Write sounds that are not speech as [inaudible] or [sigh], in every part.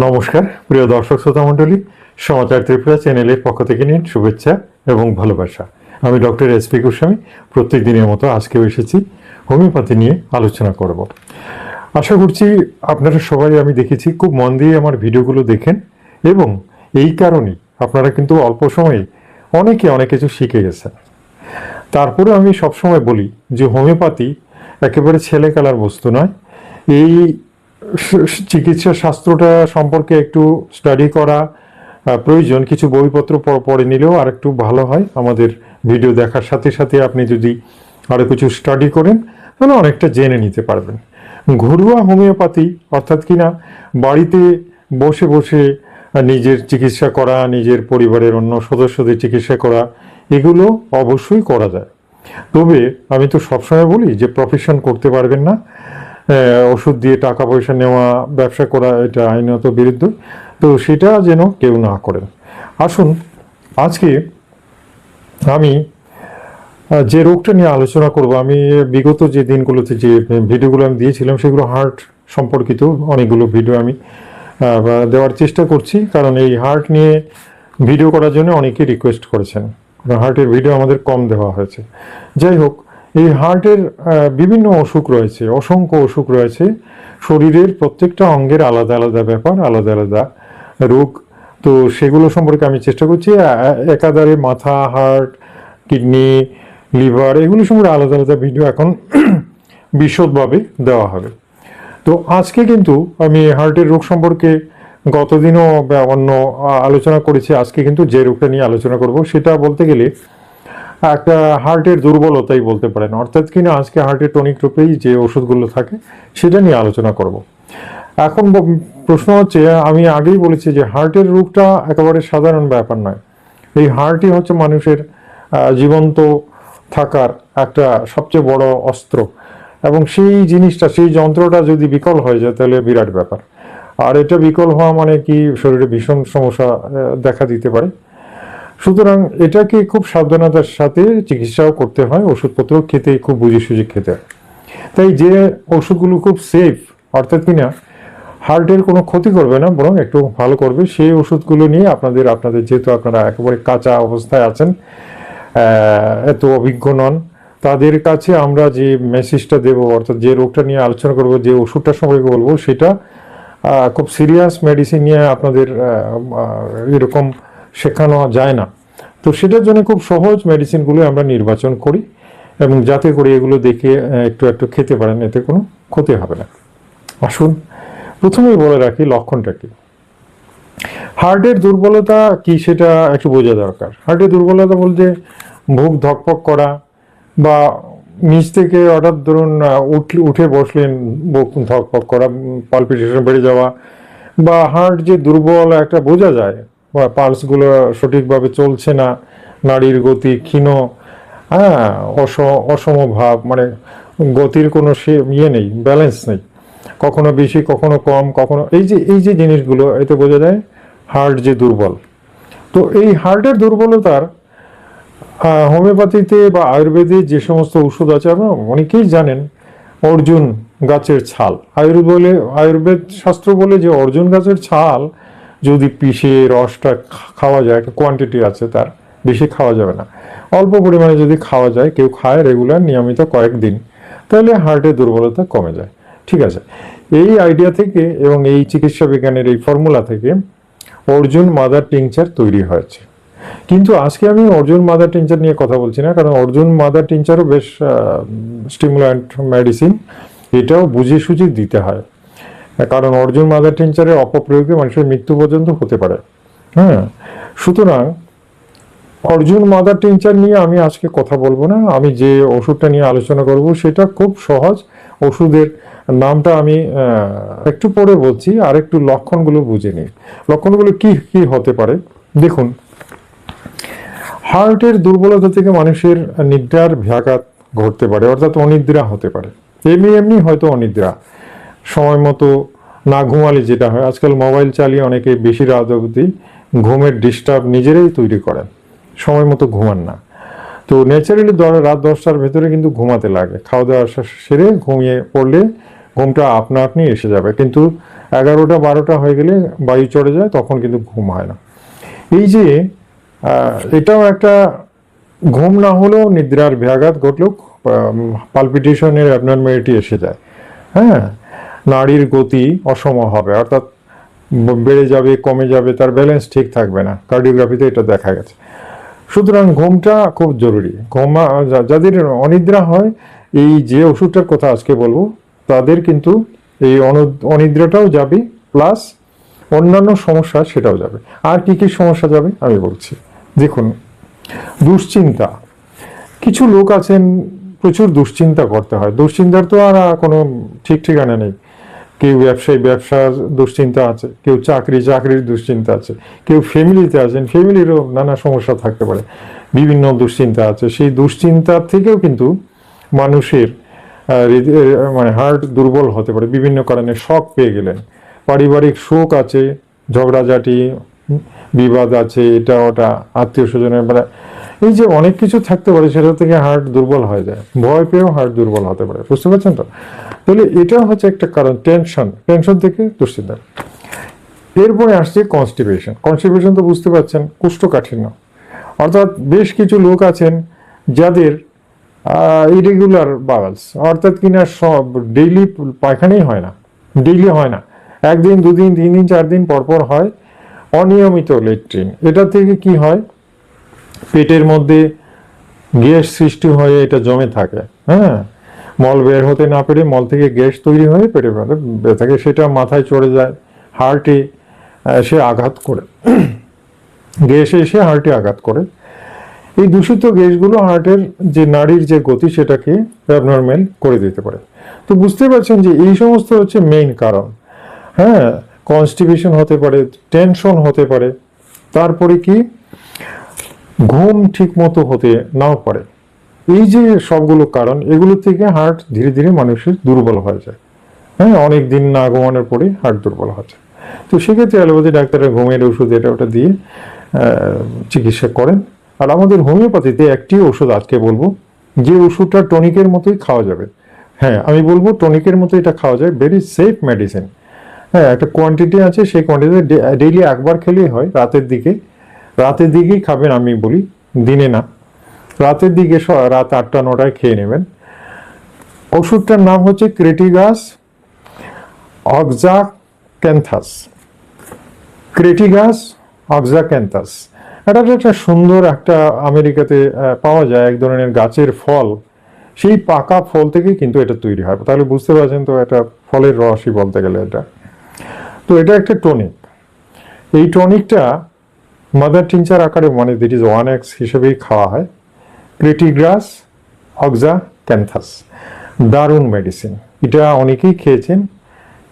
নমস্কার, প্রিয় দর্শক শ্রোতা মণ্ডলী, সমাচার ত্রিপুরা চ্যানেলের পক্ষ থেকে নিন শুভেচ্ছা এবং ভালোবাসা। আমি ডক্টর এস পি গোস্বামী প্রত্যেক দিনের মতো আজকেও এসেছি, হোমিওপ্যাথি নিয়ে আলোচনা করব। আশা করছি আপনারা সবাই আমি দেখেছি, খুব মন দিয়ে আমার ভিডিওগুলো দেখেন এবং এই কারণেই আপনারা কিন্তু অল্প সময়ে অনেকে অনেক কিছু শিখে গেছেন। তারপরে আমি সবসময় বলি যে হোমিওপ্যাথি একেবারে ছেলে খেলার বস্তু নয়, এই চিকিৎসা শাস্ত্রটা সম্পর্কে একটু স্টাডি করা প্রয়োজন। কিছু বইপত্র পড়ে নিলেও আর একটু ভালো হয়। আমাদের ভিডিও দেখার সাথে সাথে আপনি যদি আরও কিছু স্টাডি করেন, তাহলে অনেকটা জেনে নিতে পারবেন। ঘরোয়া হোমিওপ্যাথি, অর্থাৎ কিনা বাড়িতে বসে বসে নিজের চিকিৎসা করা, নিজের পরিবারের অন্য সদস্যদের চিকিৎসা করা, এগুলো অবশ্যই করা যায়। তবে আমি তো সবসময় বলি যে প্রফেশন করতে পারবেন না। ওষুধ দিয়ে টাকা পয়সা নেওয়া, ব্যবসা করা, এটা আইনত বিরুদ্ধ। তো সেটা যেন কেউ না করেন। আসুন, আজকে আমি যে রোগটা নিয়ে আলোচনা করব, আমি বিগত যে দিনগুলোতে যে ভিডিওগুলো আমি দিয়েছিলাম, সেগুলো হার্ট সম্পর্কিত অনেকগুলো ভিডিও আমি দেওয়ার চেষ্টা করছি। কারণ এই হার্ট নিয়ে ভিডিও করার জন্য অনেকেই রিকোয়েস্ট করেছেন। হার্টের ভিডিও আমাদের কম দেওয়া হয়েছে। যাই হোক এই হার্টের বিভিন্ন অসুখ রয়েছে, অসংখ্য অসুখ রয়েছে। শরীরের প্রত্যেকটা অঙ্গের আলাদা আলাদা ব্যাপার, আলাদা আলাদা রোগ। তো সেগুলো সম্পর্কে আমি চেষ্টা করছি একাধারে মাথা, হার্ট, কিডনি, লিভার, এগুলো সম্পর্কে আলাদা আলাদা ভিডিও এখন [clears throat] বিশদভাবে দেওয়া হবে। তো আজকে কিন্তু আমি হার্টের রোগ সম্পর্কে গতদিনও অন্য আলোচনা করেছি, আজকে কিন্তু যে রোগটা নিয়ে আলোচনা করব, সেটা বলতে গেলে একটা হার্টের দুর্বলতাই বলতে পারেন। অর্থাৎ কিনা আজকে হার্টের টনিক রূপেই যে ওষুধগুলো থাকে, সেটা নিয়ে আলোচনা করব। এখন প্রশ্ন হচ্ছে, আমি আগেই বলেছি যে হার্টের রোগটা একেবারে সাধারণ ব্যাপার নয়। এই হার্টই হচ্ছে মানুষের জীবন্ত থাকার একটা সবচেয়ে বড় অস্ত্র। এবং সেই জিনিসটা, সেই যন্ত্রটা যদি বিকল হয়ে যায়, তাহলে বিরাট ব্যাপার। আর এটা বিকল হওয়া মানে কি, শরীরে ভীষণ সমস্যা দেখা দিতে পারে। সুতরাং এটাকে খুব সাবধানতার সাথে চিকিৎসাও করতে হয় ওষুধপত্র খেতে খুব বুঝে সুঝে খেতে হয়। তাই যে ওষুধগুলো খুব সেফ অর্থাৎ কিনা হার্টের কোনো ক্ষতি করবে না, বরং একটু ভালো করবে, সেই ওষুধগুলো নিয়ে আপনাদের আপনাদের যেহেতু আপনারা একেবারে কাঁচা অবস্থায় আছেন এত অভিজ্ঞ নন, তাদের কাছে আমরা যে মেসেজটা দেব, অর্থাৎ যে রোগটা নিয়ে আলোচনা করব, যে ওষুধটা সম্পর্কে বলব, সেটা খুব সিরিয়াস মেডিসিন নিয়ে আপনাদের এরকম শেখানো যায় না। তো সেটার জন্য খুব সহজ মেডিসিনগুলো আমরা নির্বাচন করি এবং যাতে করে এগুলো দেখে একটু একটু খেতে পারেন, এতে কোনো ক্ষতি হবে না। আসুন, প্রথমেই বলে রাখি লক্ষণটা কি? হার্টের দুর্বলতা কি সেটা একটু বোঝা দরকার। হার্টের দুর্বলতা বলতে বুক ধকপক করা বা নিচ থেকে হঠাৎ ধরুন উঠলে উঠে বসলেন বুক ধকপক করা পালপিটেশন বেড়ে যাওয়া বা হার্ট যে দুর্বল একটা বোঝা যায় বা পালসগুলো সঠিকভাবে চলছে না নাড়ির গতি ক্ষীণ হ্যাঁ অস অসমভাব মানে গতির কোনো সে ইয়ে নেই ব্যালেন্স নেই। কখনো বেশি, কখনো কম, কখনো, এই যে এই যে জিনিসগুলো এতে বোঝা যায় হার্ট যে দুর্বল। তো এই হার্টের দুর্বলতার হোমিওপ্যাথিতে বা আয়ুর্বেদে যে সমস্ত ওষুধ আছে, আপনারা অনেকেই জানেন, অর্জুন গাছের ছাল। আয়ুর্বেদ আয়ুর্বেদ শাস্ত্র বলে যে অর্জুন গাছের ছাল যদি পিষে, রসটা খাওয়া যায়, একটা কোয়ান্টিটি আছে তার, বেশি খাওয়া যাবে না। অল্প পরিমাণে যদি খাওয়া যায়, কেউ খায় রেগুলার নিয়মিত কয়েকদিন তাহলে হার্টের দুর্বলতা কমে যায়। ঠিক আছে? এই আইডিয়া থেকে এবং এই চিকিৎসা বিজ্ঞানের এই ফর্মুলা থেকে অর্জুন মাদার টিংচার তৈরি হয়েছে। কিন্তু আজকে আমি অর্জুন মাদার টিংচার নিয়ে কথা বলছি না, কারণ অর্জুন মাদার টিংচারও বেশ স্টিমুল্যান্ট মেডিসিন এটাও বুঝে সুঝে দিতে হয়। কারণ অর্জুন মাদার টিংচারের অপপ্রয়োগে মানুষের মৃত্যু পর্যন্ত হতে পারে। হ্যাঁ সুতরাং অর্জুন মাদার টিংচার নিয়ে আমি আজকে কথা বলব না। আমি যে ওষুধটা নিয়ে আলোচনা করব সেটা খুব সহজ। ওষুধের নামটা আমি একটু পরে বলছি আর একটু লক্ষণগুলো বুঝে নিই। লক্ষণগুলো কি কি হতে পারে? দেখুন, হার্টের দুর্বলতা থেকে মানুষের নিদ্রার ব্যাঘাত ঘটতে পারে, অর্থাৎ অনিদ্রা হতে পারে। এমনি এমনি হয়তো অনিদ্রা। সময় মতো না ঘুমালে যেটা হয়। আজকাল মোবাইল চালিয়ে অনেকে বেশি রাত অবধি ঘুমের ডিস্টার্ব নিজেরাই তৈরি করেন। সময় মতো ঘুমান না। তো ন্যাচারালি রাত দশটার ভেতরে কিন্তু ঘুমাতে লাগে। খাওয়া দাওয়া সেরে ঘুমিয়ে পড়লে ঘুমটা আপনা আপনি এসে যাবে। কিন্তু এগারোটা, বারোটা হয়ে গেলে বায়ু চড়ে যায়, তখন কিন্তু ঘুম হয় না। এই যে এটাও একটা ঘুম না হলেও নিদ্রার ব্যাঘাত ঘটলেও পালপিটেশনের অ্যাবনর্মালিটি এসে যায়। হ্যাঁ? নাড়ির গতি অসম হবে, অর্থাৎ বেড়ে যাবে, কমে যাবে, তার ব্যালেন্স ঠিক থাকবে না। কার্ডিওগ্রাফিতে এটা দেখা গেছে। সুতরাং ঘুমটা খুব জরুরি। ঘুমা যাদের অনিদ্রা হয়, এই যে ওষুধটার কথা আজকে বলব, তাদের কিন্তু এই অনিদ্রাটাও যাবে প্লাস অন্যান্য সমস্যা সেটাও যাবে। আর কি কি সমস্যা যাবে, আমি বলছি। দেখুন, দুশ্চিন্তা। কিছু লোক আছেন, প্রচুর দুশ্চিন্তা করতে হয়। দুশ্চিন্তার তো আর কোনো ঠিক ঠিকানা নেই। কেউ ব্যবসায়ী ব্যবসার দুশ্চিন্তা আছে, কেউ চাকরি, চাকরির দুশ্চিন্তা আছে, কেউ ফ্যামিলিতে আছেন, ফ্যামিলিরও নানা সমস্যা থাকতে পারে, বিভিন্ন দুশ্চিন্তা আছে। সেই দুশ্চিন্তার থেকেও কিন্তু মানুষের মানে হার্ট দুর্বল হতে পারে, বিভিন্ন কারণে শখ পেয়ে গেলেন। পারিবারিক শোক আছে, ঝগড়াঝাটি বিবাদ আছে, এটা ওটা, আত্মীয় স্বজনের বেলা এই যে অনেক কিছু থাকতে পারে, সেটা থেকে হার্ট দুর্বল হয়ে যায়। ভয় পেয়েও হার্ট দুর্বল হতে পারে, বুঝতে পারছেন তো? তাহলে এটা হচ্ছে একটা কারণ টেনশন টেনশন থেকে দুশ্চিন্তা। এরপরে আসছে কনস্টিপেশন কনস্টিপেশন তো বুঝতে পারছেন, কোষ্ঠকাঠিন্য। অর্থাৎ বেশ কিছু লোক আছেন যাদের ইরেগুলার বাওয়ালস অর্থাৎ কিনা সব ডেইলি পায়খানাই হয় না ডেইলি হয় না। একদিন, দুদিন, তিন দিন, চার দিন পর পর হয় অনিয়মিত লেট্রিন। এটা থেকে কি হয়? পেটের মধ্যে গ্যাস সৃষ্টি হয়ে এটা জমে থাকে হ্যাঁ? মল বের হতে না পেরে মল থেকে গ্যাস তৈরি হয়ে পেটের মধ্যে থাকে, সেটা মাথায় চড়ে যায়, হার্টে সে আঘাত করে। গ্যাস এসে হার্টে আঘাত করে। এই দূষিত গ্যাসগুলো হার্টের যে নাড়ির যে গতি, সেটাকে অ্যাবনর্মাল করে দিতে পারে। তো বুঝতে পারছেন যে এই সমস্ত হচ্ছে মেইন কারণ হ্যাঁ? কনস্টিপেশন হতে পারে টেনশন হতে পারে। তারপরে কি? ঘুম ঠিক মতো হতে নাও পারে। এই যে সবগুলো কারণ, এগুলো থেকে হার্ট ধীরে ধীরে মানুষের দুর্বল হয়ে যায়। হ্যাঁ অনেক দিন না ঘুমানোর পরে হার্ট দুর্বল হয়ে যায়। তো সেক্ষেত্রে অ্যালোপ্যাথি ডাক্তারের ঘুমের ওষুধ এটা ওটা দিয়ে চিকিৎসা করেন। আর আমাদের হোমিওপ্যাথিতে একটি ওষুধ আজকে বলব, যে ওষুধটা টনিকের মতোই খাওয়া যাবে। হ্যাঁ আমি বলব টনিকের মতো এটা খাওয়া যায় ভেরি সেফ মেডিসিন হ্যাঁ একটা কোয়ান্টিটি আছে, সেই কোয়ান্টিটি ডেইলি একবার খেলেই হয়, রাতের দিকে। রাতের দিকেই খাবেন, আমি বলি, দিনে না। রাতের দিকে রাত আটটা, নটায় খেয়ে নেবেন। ওষুধটার নাম হচ্ছে ক্রেটিগাস অক্সাক্যান্থাস। ক্রেটিগাস অক্সাক্যান্থাস। এটা একটা সুন্দর একটা আমেরিকাতে পাওয়া যায়, এক ধরনের গাছের ফল, সেই পাকা ফল থেকে কিন্তু এটা তৈরি হয়। তাহলে বুঝতে পারছেন তো, এটা ফলের রসই বলতে গেলে এটা। তো এটা একটা টনিক। এই টনিকটা মাদার টিনচার আকারে মানে দিট ইজ ওয়ান এক্স হিসেবেই খাওয়া হয়। ক্রিটিগ্রাস অক্সা ক্যান্থাস দারুণ মেডিসিন এটা অনেকেই খেয়েছেন।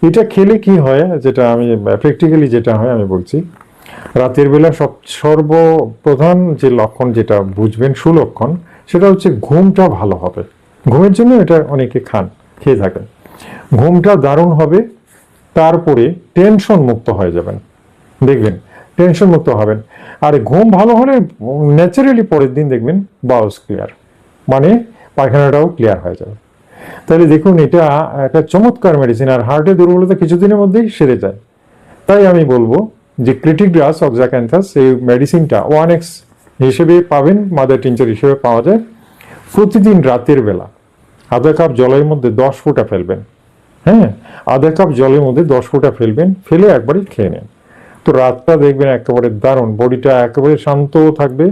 এটা খেলে কি হয়, যেটা আমি প্র্যাকটিক্যালি যেটা হয়, আমি বলছি, রাতের বেলা সব, সর্বপ্রধান যে লক্ষণ যেটা বুঝবেন, সুলক্ষণ, সেটা হচ্ছে ঘুমটা ভালো হবে। ঘুমের জন্য এটা অনেকে খান, খেয়ে থাকেন। ঘুমটা দারুণ হবে, তারপরে টেনশন মুক্ত হয়ে যাবেন। দেখবেন টেনশন মুক্ত হবেন। আর ঘুম ভালো হলে ন্যাচারালি পরের দিন দেখবেন বাউস ক্লিয়ার মানে পায়খানাটাও ক্লিয়ার হয়ে যাবে। তাহলে দেখুন, এটা একটা চমৎকার মেডিসিন আর হার্টের দুর্বলতা কিছুদিনের মধ্যেই সেরে যায়। তাই আমি বলব যে ক্রিটিক ক্রিটিগ্রাস অক্সাক্যান্থাস এই মেডিসিনটা ওয়ান এক্স হিসেবে পাবেন মাদার টিনচার হিসেবে পাওয়া যায়। প্রতিদিন রাতের বেলা আধা কাপ জলের মধ্যে দশ ফোঁটা ফেলবেন। হ্যাঁ আধা কাপ জলের মধ্যে দশ ফোঁটা ফেলবেন, ফেলে একবারই খেয়ে নেন। তো রাতটা দেখবেন একেবারে দারুণ। বডিটা একেবারে শান্ত থাকবে,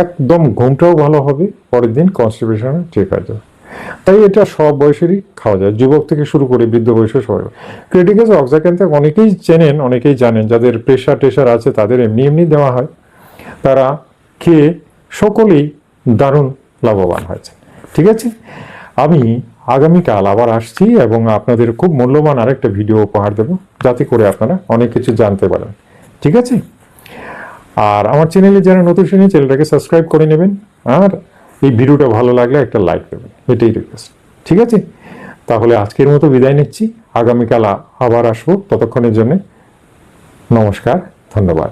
একদম ঘুমটাও ভালো হবে। পরের দিন কনস্টিপেশন ঠিক হয়ে যাবে। তাই এটা সব বয়সেরই খাওয়া যায়। যুবক থেকে শুরু করে বৃদ্ধ বয়সে সবাই। ক্রিটিকাস অক্সাক্যান্থে অনেকেই চেনেন, অনেকেই জানেন। যাদের প্রেশার টেশার আছে তাদের এমনি এমনি দেওয়া হয়। তারা খেয়ে সকলেই দারুণ লাভবান হয়েছে ঠিক আছে? আমি আগামীকাল আবার আসছি এবং আপনাদের খুব মূল্যবান আরেকটা ভিডিও উপহার দেবো। যাতে করে আপনারা অনেক কিছু জানতে পারেন। ঠিক আছে? আর আমার চ্যানেলে যারা নতুন শুনে চ্যানেলটাকে সাবস্ক্রাইব করে নেবেন। আর এই ভিডিওটা ভালো লাগলে একটা লাইক দেবেন। এটাই রিকোয়েস্ট ঠিক আছে? তাহলে আজকের মতো বিদায় নিচ্ছি। আগামীকাল আবার আসব ততক্ষণের জন্য। নমস্কার, ধন্যবাদ।